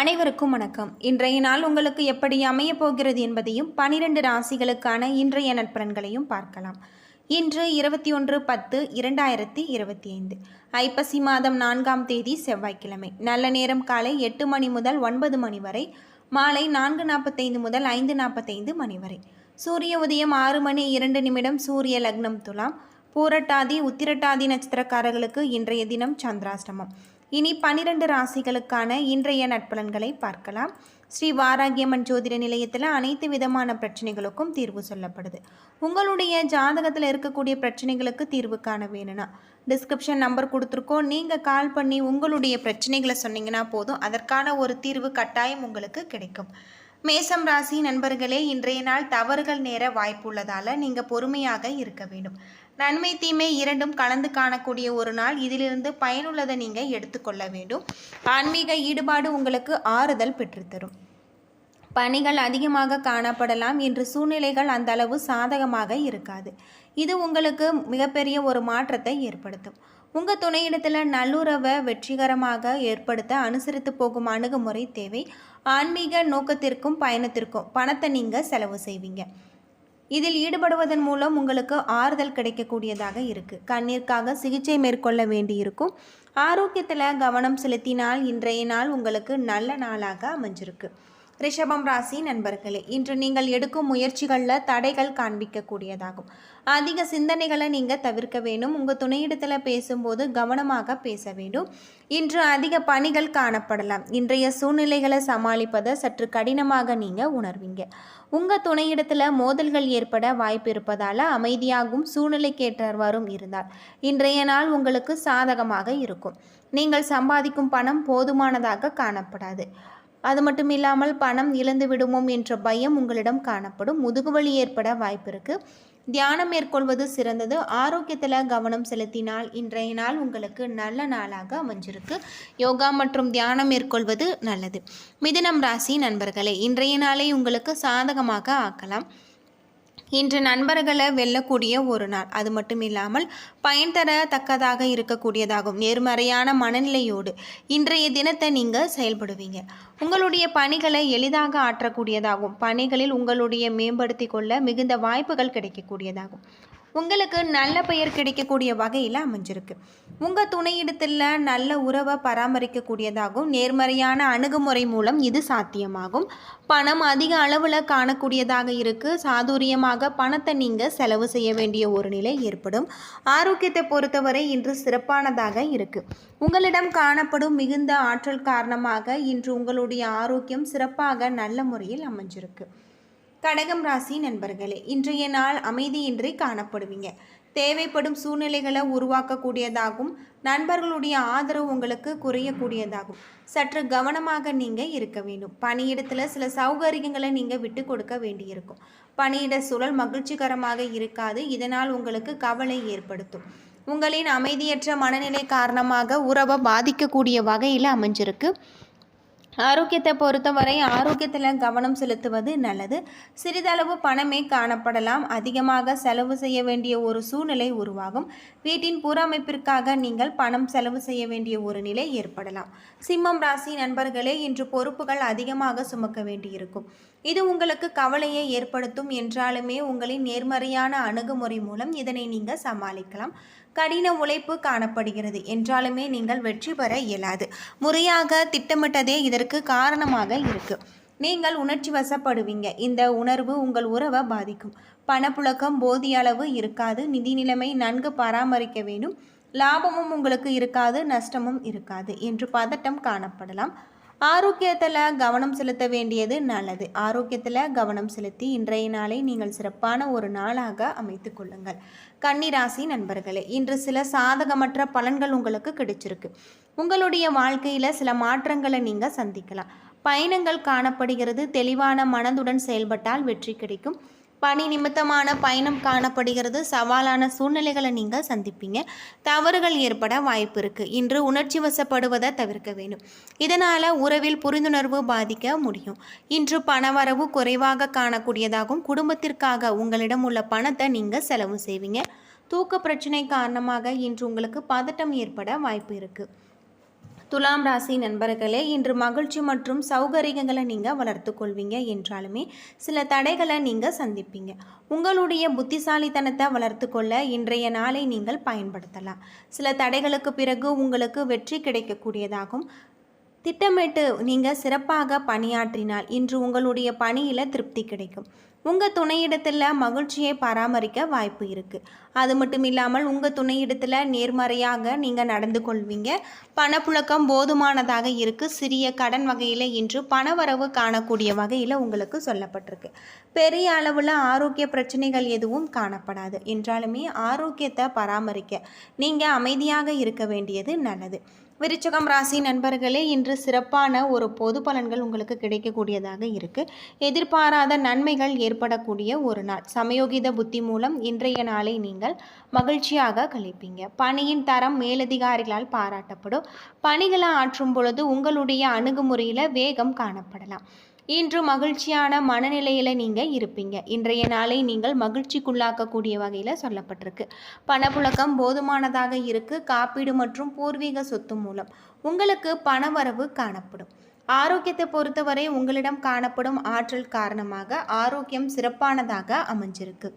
அனைவருக்கும் வணக்கம். இன்றைய நாள் உங்களுக்கு எப்படி அமையப் போகிறது என்பதையும் பனிரெண்டு ராசிகளுக்கான இன்றைய நட்பலன்களையும் பார்க்கலாம். இன்று இருபத்தி ஒன்று பத்து இரண்டாயிரத்தி இருபத்தி ஐந்து ஐப்பசி மாதம் நான்காம் தேதி செவ்வாய்க்கிழமை. நல்ல நேரம் காலை எட்டு மணி முதல் ஒன்பது மணி வரை மாலை நான்கு நாற்பத்தைந்து முதல் ஐந்து நாற்பத்தைந்து மணி வரை. சூரிய உதயம் ஆறு மணி இரண்டு நிமிடம் சூரிய லக்னம் துலாம். பூரட்டாதி உத்திரட்டாதி நட்சத்திரக்காரர்களுக்கு இன்றைய தினம் சந்திராஷ்டமம். இனி பனிரெண்டு ராசிகளுக்கான இன்றைய நட்பலன்களை பார்க்கலாம். ஸ்ரீ வாராகியம்மன் ஜோதிட நிலையத்தில் அனைத்து விதமான பிரச்சனைகளுக்கும் தீர்வு சொல்லப்படுது. உங்களுடைய ஜாதகத்தில் இருக்கக்கூடிய பிரச்சனைகளுக்கு தீர்வு காண வேணும்னா டிஸ்கிரிப்ஷன் நம்பர் கொடுத்துருக்கோம். நீங்கள் கால் பண்ணி உங்களுடைய பிரச்சனைகளை சொன்னீங்கன்னா போதும். அதற்கான ஒரு தீர்வு கட்டாயம் உங்களுக்கு கிடைக்கும். மேசம் ராசி நண்பர்களே இன்றைய நாள் தவறுகள் நேர வாய்ப்புள்ளதால் நீங்கள் பொறுமையாக இருக்க வேண்டும். நன்மை தீமை இரண்டும் கலந்து காணக்கூடிய ஒரு நாள். இதிலிருந்து பயனுள்ளதை நீங்கள் எடுத்துக்கொள்ள வேண்டும். ஆன்மீக ஈடுபாடு உங்களுக்கு ஆறுதல் பெற்றுத்தரும். பணிகள் அதிகமாக காணப்படலாம் என்று சூழ்நிலைகள் அந்த அளவு சாதகமாக இருக்காது. இது உங்களுக்கு மிகப்பெரிய ஒரு மாற்றத்தை ஏற்படுத்தும். உங்கள் துணையிடத்தில் நல்லுறவை வெற்றிகரமாக ஏற்படுத்த அனுசரித்து போகும் அணுகுமுறை தேவை. ஆன்மீக நோக்கத்திற்கும் பயணத்திற்கும் பணத்தை நீங்கள் செலவு செய்வீங்க. இதில் ஈடுபடுவதன் மூலம் உங்களுக்கு ஆறுதல் கிடைக்கக்கூடியதாக இருக்குது கண்ணீருக்காக சிகிச்சை மேற்கொள்ள வேண்டியிருக்கும். ஆரோக்கியத்தில் கவனம் செலுத்தினால் இன்றைய நாள் உங்களுக்கு நல்ல நாளாக அமைஞ்சிருக்கு. ரிஷபம் ராசி நண்பர்களே இன்று நீங்கள் எடுக்கும் முயற்சிகளில் தடைகள் காண்பிக்கக்கூடியதாகும். அதிக சிந்தனைகளை நீங்கள் தவிர்க்க வேண்டும். உங்கள் துணையிடத்தில் பேசும்போது கவனமாக பேச வேண்டும். இன்று அதிக பணிகள் காணப்படலாம். இன்றைய சூழ்நிலைகளை சமாளிப்பதை சற்று கடினமாக நீங்கள் உணர்வீங்க. உங்கள் துணையிடத்தில் மோதல்கள் ஏற்பட வாய்ப்பு இருப்பதால் அமைதியாகும் சூழ்நிலைக்கேற்றவாறும் இருந்தால் இன்றைய நாள் உங்களுக்கு சாதகமாக இருக்கும். நீங்கள் சம்பாதிக்கும் பணம் போதுமானதாக காணப்படாது. அது மட்டும் இல்லாமல் பணம் இழந்து விடுமோம் என்ற பயம் உங்களிடம் காணப்படும். முதுகுவலி ஏற்பட வாய்ப்பு இருக்கு தியானம் மேற்கொள்வது சிறந்தது. ஆரோக்கியத்தில் கவனம் செலுத்தினால் இன்றைய நாள் உங்களுக்கு நல்ல நாளாக அமைஞ்சிருக்கு. யோகா மற்றும் தியானம் மேற்கொள்வது நல்லது. மிதுனம் ராசி நண்பர்களே இன்றைய நாளை உங்களுக்கு சாதகமாக ஆக்கலாம். இன்று நண்பர்களை வெல்லக்கூடிய ஒரு நாள். அது மட்டும் இல்லாமல் பயன் தரத்தக்கதாக இருக்கக்கூடியதாகும். நேர்மறையான மனநிலையோடு இன்றைய தினத்தை நீங்கள் செயல்படுவீங்க. உங்களுடைய பணிகளை எளிதாக ஆற்றக்கூடியதாகும். பணிகளில் உங்களுடைய மேம்படுத்தி கொள்ள மிகுந்த வாய்ப்புகள் கிடைக்கக்கூடியதாகும். உங்களுக்கு நல்ல பெயர் கிடைக்கக்கூடிய வகையில் அமைஞ்சிருக்கு. உங்கள் துணையிடத்தில் நல்ல உறவை பராமரிக்கக்கூடியதாகும் நேர்மறையான அணுகுமுறை மூலம் இது சாத்தியமாகும். பணம் அதிக அளவில் காணக்கூடியதாக இருக்குது சாதுரியமாக பணத்தை நீங்கள் செலவு செய்ய வேண்டிய ஒரு நிலை ஏற்படும். ஆரோக்கியத்தை பொறுத்தவரை இன்று சிறப்பானதாக இருக்குது உங்களிடம் காணப்படும் மிகுந்த ஆற்றல் காரணமாக இன்று உங்களுடைய ஆரோக்கியம் சிறப்பாக நல்ல முறையில் அமைஞ்சிருக்கு. கடகம் ராசி நண்பர்களே இன்றைய நாள் அமைதியின்றி காணப்படுவீங்க. தேவைப்படும் சூழ்நிலைகளை உருவாக்கக்கூடியதாகும். நண்பர்களுடைய ஆதரவு உங்களுக்கு குறையக்கூடியதாகும். சற்று கவனமாக நீங்கள் இருக்க வேண்டும். பணியிடத்தில் சில சௌகரியங்களை நீங்கள் விட்டு கொடுக்க வேண்டியிருக்கும். பணியிட சூழல் மகிழ்ச்சிகரமாக இருக்காது. இதனால் உங்களுக்கு கவலை ஏற்படுத்தும். உங்களின் அமைதியற்ற மனநிலை காரணமாக உறவை பாதிக்கக்கூடிய வகையில் அமைஞ்சிருக்கு. ஆரோக்கியத்தை பொறுத்தவரை ஆரோக்கியத்தில் கவனம் செலுத்துவது நல்லது. சிறிதளவு பணமே காணப்படலாம். அதிகமாக செலவு செய்ய வேண்டிய ஒரு சூழ்நிலை உருவாகும். வீட்டின் புறமைப்பிற்காக நீங்கள் பணம் செலவு செய்ய வேண்டிய ஒரு நிலை ஏற்படலாம். சிம்மம் ராசி நண்பர்களே இன்று பொறுப்புகள் அதிகமாக சுமக்க வேண்டியிருக்கும். இது உங்களுக்கு கவலையை ஏற்படுத்தும் என்றாலுமே உங்களின் நேர்மறையான அணுகுமுறை மூலம் இதனை நீங்கள் சமாளிக்கலாம். கடின உழைப்பு காணப்படுகிறது. என்றாலுமே நீங்கள் வெற்றி பெற இயலாது. முறையாக திட்டமிட்டதே இதற்கு காரணமாக இருக்கு. நீங்கள் உணர்ச்சி வசப்படுவீங்க. இந்த உணர்வு உங்கள் உறவை பாதிக்கும். பணப்புழக்கம் போதிய அளவு இருக்காது. நிதி நிலைமை நன்கு பராமரிக்க வேண்டும். லாபமும் உங்களுக்கு இருக்காது. நஷ்டமும் இருக்காது. என்று பதட்டம் காணப்படலாம். ஆரோக்கியத்தில் கவனம் செலுத்த வேண்டியது நல்லது. ஆரோக்கியத்தில் கவனம் செலுத்தி இன்றைய நாளை நீங்கள் சிறப்பான ஒரு நாளாக அமைத்து கொள்ளுங்கள். கன்னிராசி நண்பர்களே இன்று சில சாதகமற்ற பலன்கள் உங்களுக்கு கிடைச்சிருக்கு. உங்களுடைய வாழ்க்கையில் சில மாற்றங்களை நீங்கள் சந்திக்கலாம். பயணங்கள் காணப்படுகிறது தெளிவான மனதுடன் செயல்பட்டால் வெற்றி கிடைக்கும். பணி நிமித்தமான பயணம் காணப்படுகிறது. சவாலான சூழ்நிலைகளை நீங்கள் சந்திப்பீங்க. தவறுகள் ஏற்பட வாய்ப்பு இருக்குது இன்று உணர்ச்சி வசப்படுவதை தவிர்க்க வேண்டும். இதனால் உறவில் புரிந்துணர்வு பாதிக்க முடியும். இன்று பணவரவு குறைவாக காணக்கூடியதாகும் குடும்பத்திற்காக உங்களிடம் உள்ள பணத்தை நீங்கள் செலவு செய்வீங்க. தூக்க பிரச்சனை காரணமாக இன்று உங்களுக்கு பதட்டம் ஏற்பட வாய்ப்பு இருக்குது துலாம் ராசி நண்பர்களே இன்று மகிழ்ச்சி மற்றும் சௌகரியங்களை நீங்கள் வளர்த்து கொள்வீங்க என்றாலுமே சில தடைகளை நீங்கள் சந்திப்பீங்க. உங்களுடைய புத்திசாலித்தனத்தை வளர்த்து கொள்ள இன்றைய நாளை நீங்கள் பயன்படுத்தலாம். சில தடைகளுக்கு பிறகு உங்களுக்கு வெற்றி கிடைக்கக்கூடியதாகும். திட்டமிட்டு நீங்கள் சிறப்பாக பணியாற்றினால் இன்று உங்களுடைய பணியில் திருப்தி கிடைக்கும். உங்கள் துணையிடத்தில் மகிழ்ச்சியை பராமரிக்க வாய்ப்பு இருக்குது அது மட்டும் இல்லாமல் உங்கள் துணையிடத்தில் நேர்மறையாக நீங்கள் நடந்து கொள்வீங்க. பணப்புழக்கம் போதுமானதாக இருக்குது சிறிய கடன் வகையில் இன்று பணவரவு காணக்கூடிய வகையில் உங்களுக்கு சொல்லப்பட்டிருக்கு. பெரிய அளவில் ஆரோக்கிய பிரச்சனைகள் எதுவும் காணப்படாது. என்றாலுமே ஆரோக்கியத்தை பராமரிக்க நீங்கள் அமைதியாக இருக்க வேண்டியது நல்லது. விருச்சகம் ராசி நண்பர்களே இன்று சிறப்பான ஒரு பொது பலன்கள் உங்களுக்கு கிடைக்கக்கூடியதாக இருக்கு. எதிர்பாராத நன்மைகள் ஏற்படக்கூடிய ஒரு நாள். சமயோகித புத்தி மூலம் இன்றைய நாளை நீங்கள் மகிழ்ச்சியாக கழிப்பீங்க. பணியின் தரம் மேலதிகாரிகளால் பாராட்டப்படும். பணிகளை ஆற்றும் பொழுது உங்களுடைய அணுகுமுறையில் வேகம் காணப்படலாம். இன்று மகிழ்ச்சியான மனநிலையில் நீங்கள் இருப்பீங்க. இன்றைய நாளை நீங்கள் மகிழ்ச்சிக்குள்ளாக்கக்கூடிய வகையில் சொல்லப்பட்டிருக்கு. பணப்புழக்கம் போதுமானதாக இருக்குது காப்பீடு மற்றும் பூர்வீக சொத்து மூலம் உங்களுக்கு பணவரவு காணப்படும். ஆரோக்கியத்தை பொறுத்தவரை உங்களிடம் காணப்படும் ஆற்றல் காரணமாக ஆரோக்கியம் சிறப்பானதாக அமைஞ்சிருக்கு.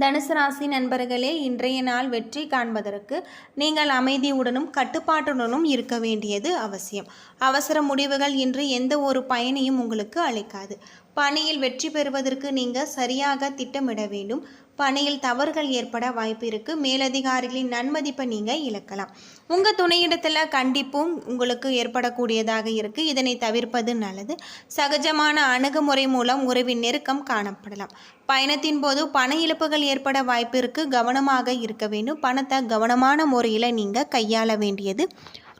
தனுசு ராசி நண்பர்களே இன்றைய நாள் வெற்றி காண்பதற்கு நீங்கள் அமைதியுடனும் கட்டுப்பாட்டுடனும் இருக்க வேண்டியது அவசியம். அவசர முடிவுகள் இன்று எந்த ஒரு பயனையும் உங்களுக்கு அளிக்காது. பணியில் வெற்றி பெறுவதற்கு நீங்கள் சரியாக திட்டமிட வேண்டும். பணியில் தவறுகள் ஏற்பட வாய்ப்பு இருக்குது மேலதிகாரிகளின் நன்மதிப்பை நீங்கள் இழக்கலாம். உங்கள் துணையிடத்தில் கண்டிப்பும் உங்களுக்கு ஏற்படக்கூடியதாக இருக்குது இதனை தவிர்ப்பது நல்லது. சகஜமான அணுகுமுறை மூலம் உறவின் நெருக்கம் காணப்படலாம். பயணத்தின் போது பண இழப்புகள் ஏற்பட வாய்ப்பு இருக்குது கவனமாக இருக்க வேண்டும். பணத்தை கவனமான முறையில் நீங்கள் கையாள வேண்டியது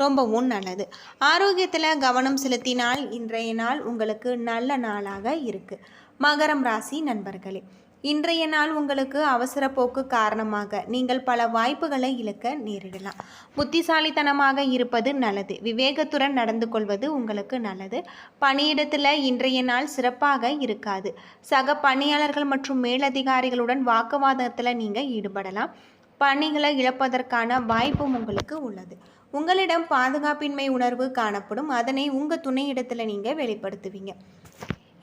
ரொம்பவும் நல்லது ஆரோக்கியத்தில் கவனம் செலுத்தினால் இன்றைய நாள் உங்களுக்கு நல்ல நாளாக இருக்குது மகரம் ராசி நண்பர்களே இன்றைய நாள் உங்களுக்கு அவசர போக்கு காரணமாக நீங்கள் பல வாய்ப்புகளை இழக்க நேரிடலாம். புத்திசாலித்தனமாக இருப்பது நல்லது. விவேகத்துடன் நடந்து கொள்வது உங்களுக்கு நல்லது. பணியிடத்தில் இன்றைய நாள் சிறப்பாக இருக்காது. சக பணியாளர்கள் மற்றும் மேலதிகாரிகளுடன் வாக்குவாதத்தில் நீங்கள் ஈடுபடலாம். பணிகளை இழப்பதற்கான வாய்ப்பும் உங்களுக்கு உள்ளது. உங்களிடம் பாதுகாப்பின்மை உணர்வு காணப்படும். அதனை உங்கள் துணையிடத்தில் நீங்கள் வெளிப்படுத்துவீங்க.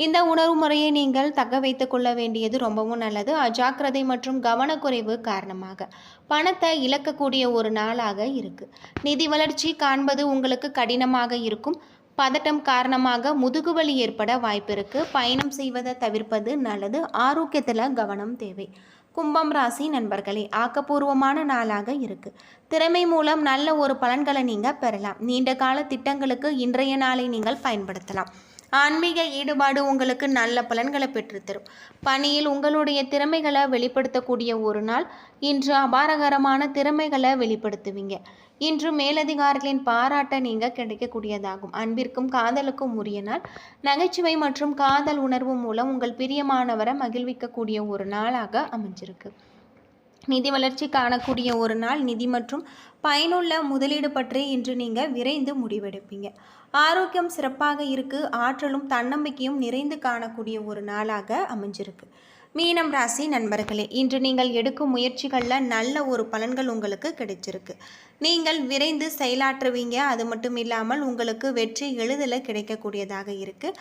இந்த உணர்வு முறையை நீங்கள் தக்க வைத்து கொள்ள வேண்டியது ரொம்பவும் நல்லது. அஜாக்கிரதை மற்றும் கவனக்குறைவு காரணமாக. பணத்தை இழக்கக்கூடிய ஒரு நாளாக இருக்குது நிதி வளர்ச்சி காண்பது உங்களுக்கு கடினமாக இருக்கும். பதட்டம் காரணமாக முதுகுவலி ஏற்பட வாய்ப்பு இருக்குது பயணம் செய்வதை தவிர்ப்பது நல்லது. ஆரோக்கியத்தில் கவனம் தேவை. கும்பம் ராசி நண்பர்களே ஆக்கப்பூர்வமான நாளாக இருக்கு. திறமை மூலம் நல்ல ஒரு பலன்களை நீங்கள் பெறலாம். நீண்ட கால திட்டங்களுக்கு இன்றைய நாளை நீங்கள் பயன்படுத்தலாம். ஆன்மீக ஈடுபாடு உங்களுக்கு நல்ல பலன்களை பெற்றுத்தரும். பணியில் உங்களுடைய திறமைகளை வெளிப்படுத்தக்கூடிய ஒரு நாள். இன்று அபாரகரமான திறமைகளை வெளிப்படுத்துவீங்க. இன்று மேலதிகாரிகளின் பாராட்ட நீங்கள் கிடைக்கக்கூடியதாகும். அன்பிற்கும் காதலுக்கும் உரிய நாள். நகைச்சுவை மற்றும் காதல் உணர்வு மூலம் உங்கள் பிரியமானவரை மகிழ்விக்கக்கூடிய ஒரு நாளாக அமைஞ்சிருக்கு. நிதி வளர்ச்சி காணக்கூடிய ஒரு நாள். நிதி மற்றும் பயனுள்ள முதலீடு பற்றி இன்று நீங்கள் விரைந்து முடிவெடுப்பீங்க. ஆரோக்கியம் சிறப்பாக இருக்கு. ஆற்றலும் தன்னம்பிக்கையும் நிறைந்து காணக்கூடிய ஒரு நாளாக அமைஞ்சிருக்கு. மீனம் ராசி நண்பர்களே இன்று நீங்கள் எடுக்கும் முயற்சிகளில் நல்ல ஒரு பலன்கள் உங்களுக்கு கிடைச்சிருக்கு. நீங்கள் விரைந்து செயலாற்றுவீங்க. அது மட்டும் இல்லாமல் உங்களுக்கு வெற்றி எளிதில் கிடைக்கக்கூடியதாக இருக்குது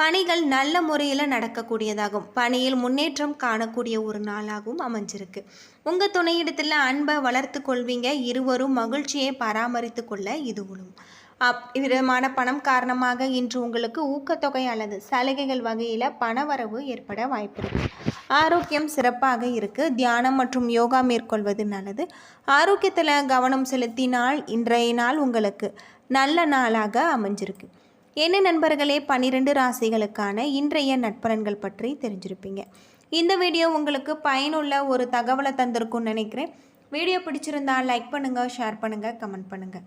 பணிகள் நல்ல முறையில் நடக்கக்கூடியதாகும். பணியில் முன்னேற்றம் காணக்கூடிய ஒரு நாளாகவும் அமைஞ்சிருக்கு. உங்கள் துணையிடத்தில் அன்பை வளர்த்து கொள்வீங்க. இருவரும் மகிழ்ச்சியை பராமரித்து கொள்ள இது உழும் அப் விதமான பணம் காரணமாக இன்று உங்களுக்கு ஊக்கத்தொகை அல்லது சலுகைகள் வகையில் பணவரவு ஏற்பட வாய்ப்பிருக்கு ஆரோக்கியம் சிறப்பாக இருக்குது தியானம் மற்றும் யோகா மேற்கொள்வது நல்லது. ஆரோக்கியத்தில் கவனம் செலுத்தினால் இன்றைய நாள் உங்களுக்கு நல்ல நாளாக அமைஞ்சிருக்கு. என்ன நண்பர்களே? பன்னிரெண்டு ராசிகளுக்கான இன்றைய நட்பலன்கள் பற்றி தெரிஞ்சிருப்பீங்க. இந்த வீடியோ உங்களுக்கு பயனுள்ள ஒரு தகவலை தந்திருக்கும்னு நினைக்கிறேன். வீடியோ பிடிச்சிருந்தால் லைக் பண்ணுங்கள் ஷேர் பண்ணுங்கள் கமெண்ட் பண்ணுங்கள்